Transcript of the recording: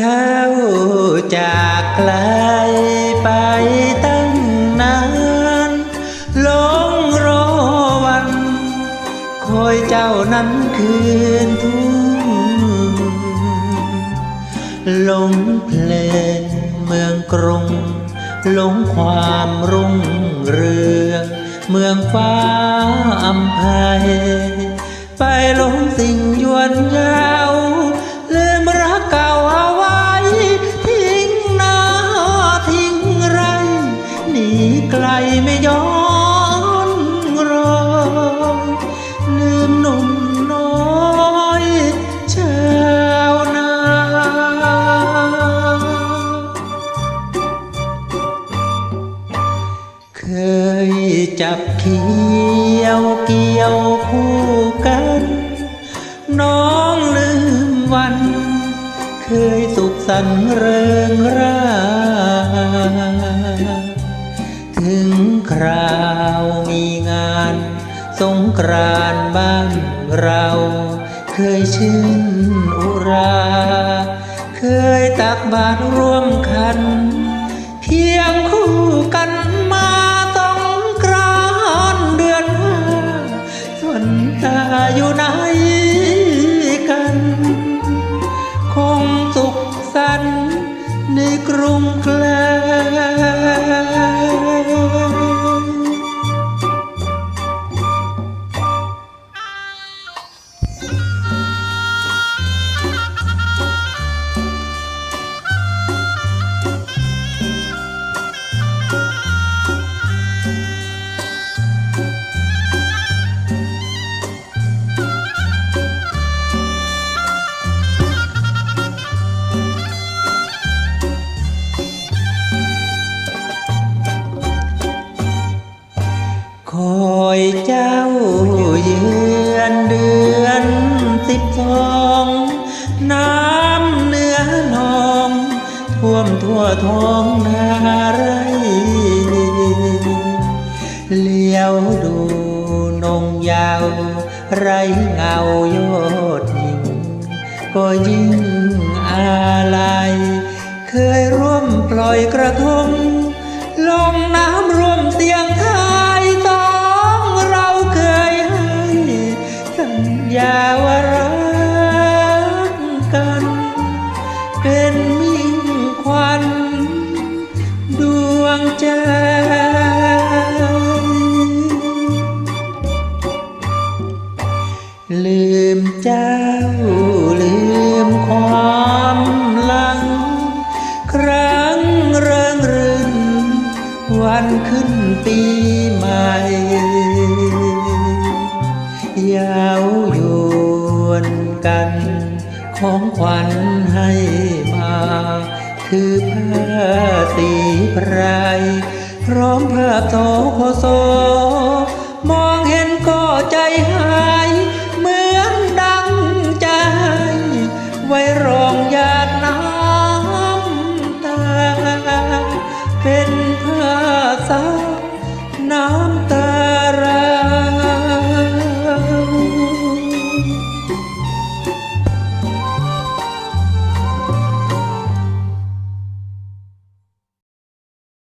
เจ้าจากไกลไปตั้งนานหลงรอวัน คอยเจ้านั้นคืนทุ่งหลงเพลงเมืองกรุงหลงความรุ่งเรือง เมืองฟ้าอำไพไปหลงสิ่งยวนยา เขียวเกี่ยวคู่กัน น้องลืมวัน เคยสุขสันต์เริงร่า ถึงคราวมีงาน สงกรานต์บ้านเรา เคยชื่นอุรา เคยตักบาตรร่วมกันเคียงคู่กัน อยู่ไหนกั ทั่วท้องนาไร เลี้ยวดูนงยาว ไรเงายอดยิง ก็ยิ่งอาลัย เคยร่วมปล่อยกระทง ลงน้ำร่วมเสียงทายสองเราเคยให้สัญญา ใจลืมเจ้าลืมความหลัง ครั้งเริงรื่นวันขึ้นปีใหม่ยาวยวนกันของขวัญให้มา คือผ้าสีพราโตโคโซ มองเห็นก็ใจหาย เหมือนดังใจ ไว้รองหยาดน้ำตา เป็นภาษา